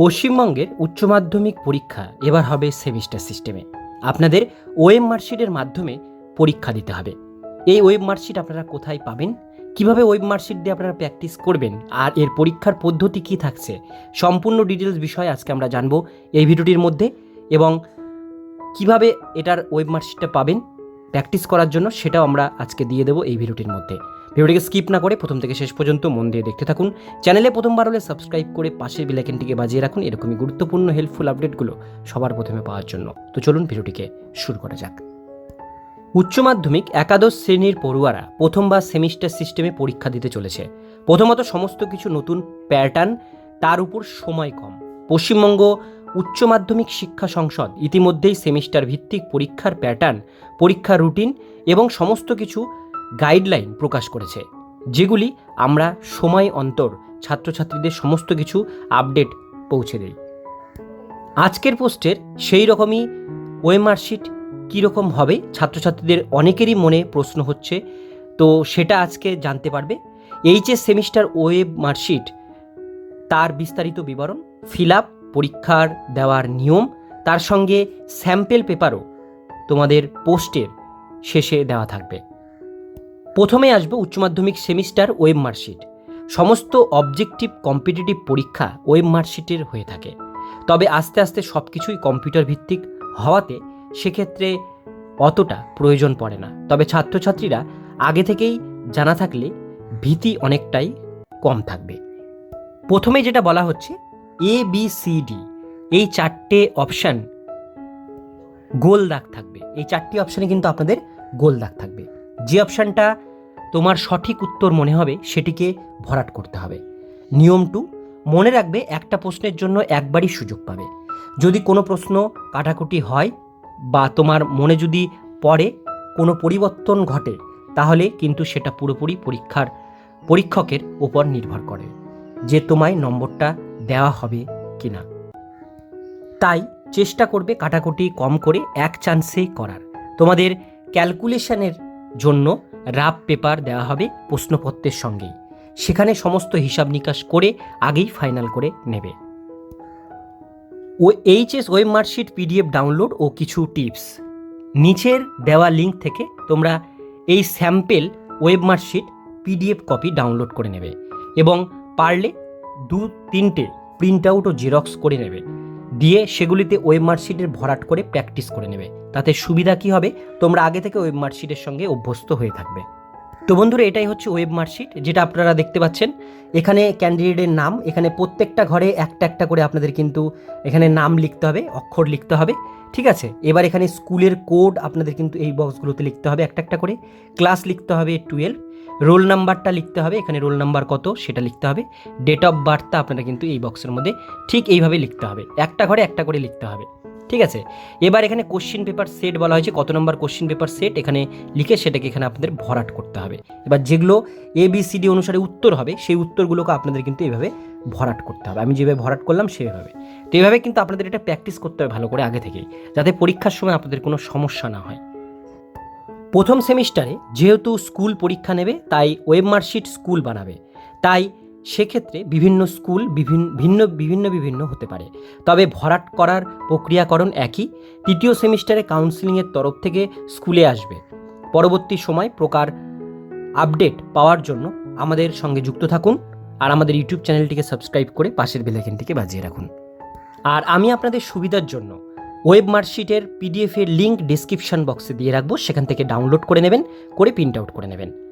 পশ্চিমবঙ্গের উচ্চ মাধ্যমিক পরীক্ষা এবার হবে সেমিস্টার সিস্টেমে। আপনাদের ওয়েব মার্কশিটের মাধ্যমে পরীক্ষা দিতে হবে। এই ওয়েব মার্কশিট আপনারা কোথায় পাবেন? কীভাবে ওয়েব মার্কশিট দিয়ে আপনারা প্র্যাকটিস করবেন? আর এর পরীক্ষার পদ্ধতি কি থাকছে? সম্পূর্ণ ডিটেলস বিষয়ে আজকে আমরা জানব এই ভিডিওটির মধ্যে। এবং কীভাবে এটার ওয়েব মার্কশিটটা পাবেন? প্র্যাকটিস করার জন্য সেটাও আমরা আজকে দিয়ে দেবো এই ভিডিওটির মধ্যে। ভিডিওটিকে স্কিপ না করে প্রথম থেকে শেষ পর্যন্ত মন দিয়ে দেখতে থাকুন। চ্যানেলে প্রথমবার হলে সাবস্ক্রাইব করে পাশের বেলাইকেনটিকে বাজিয়ে রাখুন এরকমই গুরুত্বপূর্ণ হেল্পফুল আপডেটগুলো সবার প্রথমে পাওয়ার জন্য। তো চলুন ভিডিওটিকে শুরু করা যাক। উচ্চ মাধ্যমিক একাদশ শ্রেণির পড়ুয়ারা প্রথমবার সেমিস্টার সিস্টেমে পরীক্ষা দিতে চলেছে। প্রথমত সমস্ত কিছু নতুন প্যাটার্ন, তার উপর সময় কম। পশ্চিমবঙ্গ উচ্চ মাধ্যমিক শিক্ষা সংসদ। ইতিমধ্যেই সেমিস্টার ভিত্তিক পরীক্ষার প্যাটার্ন পরীক্ষার রুটিন এবং সমস্ত কিছু গাইডলাইন প্রকাশ করেছে, যেগুলি আমরা সময় অন্তর ছাত্রছাত্রীদের সমস্ত কিছু আপডেট পৌঁছে দেই। আজকের পোস্টের সেই রকমই ওয়েমার্কশিট কীরকম হবে, ছাত্রছাত্রীদের অনেকেরই মনে প্রশ্ন হচ্ছে, তো সেটা আজকে জানতে পারবে। এইচএস সেমিস্টার ওয়েব মার্কশিট তার বিস্তারিত বিবরণ, ফিল আপ পরীক্ষার দেওয়ার নিয়ম, তার সঙ্গে স্যাম্পেল পেপারও তোমাদের পোস্টের শেষে দেওয়া থাকবে। প্রথমে আসবে উচ্চ মাধ্যমিক সেমিস্টার ওয়েব মার্কশিট। সমস্ত অবজেক্টিভ কম্পিটিটিভ পরীক্ষা ওয়েব মার্কশিটের হয়ে থাকে। তবে আস্তে আস্তে সব কিছুই কম্পিউটার ভিত্তিক হওয়াতে সেক্ষেত্রে অতটা প্রয়োজন পড়ে না। তবে ছাত্রছাত্রীরা আগে থেকেই জানা থাকলে ভীতি অনেকটাই কম থাকবে। প্রথমে যেটা বলা হচ্ছে এ বি সি ডি এই চারটে অপশান গোল দাগ থাকবে। এই চারটি অপশানে কিন্তু আপনাদের গোল দাগ থাকবে। যে অপশানটা তোমার সঠিক উত্তর মনে হবে, সেটিকে ভরাট করতে হবে। নিয়ম টু মনে রাখবে একটা প্রশ্নের জন্য একবারই সুযোগ পাবে। যদি কোনো প্রশ্ন কাটাকুটি হয় বা তোমার মনে যদি পড়ে, কোনো পরিবর্তন ঘটে, তাহলে কিন্তু সেটা পুরোপুরি পরীক্ষার, পরীক্ষকের ওপর নির্ভর করে। যে তোমায় নম্বরটা দেওয়া হবে কি না তাই চেষ্টা করবে কাটাকুটি কম করে এক চান্সেই করার। তোমাদের ক্যালকুলেশনের জন্য রাফ পেপার দেওয়া হবে প্রশ্নপত্রের সঙ্গেই। সেখানে সমস্ত হিসাব নিকাশ করে আগেই ফাইনাল করে নেবে। ও HS web marksheet PDF download ও কিছু টিপস। নিচের দেওয়া লিঙ্ক থেকে তোমরা এই sample web marksheet PDF copy download করে নেবে এবং পারলে দু তিনটে প্রিন্ট আউট ও জেরক্স করে নেবে। দিয়ে সেগুলিতে ওয়েব মার্কশিটের ভরাট করে প্র্যাকটিস করে নেবে। তাতে সুবিধা কি হবে? তোমরা আগে থেকে ওয়েব মার্কশিটের সঙ্গে অভ্যস্ত হয়ে থাকবে। তো বন্ধুরা, এটাই হচ্ছে ওয়েব মার্কশিট যেটা আপনারা দেখতে পাচ্ছেন। এখানে ক্যান্ডিডেটের নাম, এখানে প্রত্যেকটা ঘরে একটা একটা করে আপনাদের কিন্তু এখানে নাম লিখতে হবে, অক্ষর লিখতে হবে, ঠিক আছে? এবার এখানে স্কুলের কোড আপনাদের কিন্তু এই বক্সগুলোতে লিখতে হবে একটা একটা করে। ক্লাস লিখতে হবে টুয়েলভ রোল নাম্বারটা লিখতে হবে, এখানে রোল নাম্বার কত সেটা লিখতে হবে। ডেট অফ বার্থটা আপনারা কিন্তু এই বক্সের মধ্যে ঠিক এইভাবে লিখতে হবে। একটা ঘরে একটা করে লিখতে হবে। ঠিক আছে? এবার এখানে কোশ্চিন পেপার সেট বলা হয়েছে। কত নম্বর কোশ্চিন পেপার সেট এখানে লিখে সেটাকে এখানে আপনাদের ভরাট করতে হবে। এবার যেগুলো এ বি সি ডি অনুসারে উত্তর হবে, সেই উত্তরগুলোকে আপনাদের কিন্তু এভাবে ভরাট করতে হবে। আমি যেভাবে ভরাট করলাম, সেভাবে। তো এইভাবে কিন্তু আপনাদের এটা প্র্যাকটিস করতে হবে ভালো করে আগে থেকেই, যাতে পরীক্ষার সময় আপনাদের কোনো সমস্যা না হয়। প্রথম সেমিস্টারে যেহেতু স্কুল পরীক্ষা নেবে, তাই ওয়েব মার্কশিট স্কুল বানাবে। তাই সেক্ষেত্রে বিভিন্ন স্কুল বিভিন্ন ভিন্ন, বিভিন্ন বিভিন্ন হতে পারে। তবে ভরাট করার প্রক্রিয়াকরণ একই। তৃতীয় সেমিস্টারে কাউন্সিলিংয়ের তরফ থেকে স্কুলে আসবে। পরবর্তী সময় প্রকার আপডেট পাওয়ার জন্য আমাদের সঙ্গে যুক্ত থাকুন আর আমাদের ইউটিউব চ্যানেলটিকে সাবস্ক্রাইব করে পাশের বেলাইকেনটিকে বাজিয়ে রাখুন। আর আমি আপনাদের সুবিধার জন্য ওয়েব মার্কশিটের পিডিএফের লিঙ্ক ডিসক্রিপশন বক্সে দিয়ে রাখব। সেখান থেকে ডাউনলোড করে নেবেন, করে প্রিন্ট আউট করে নেবেন।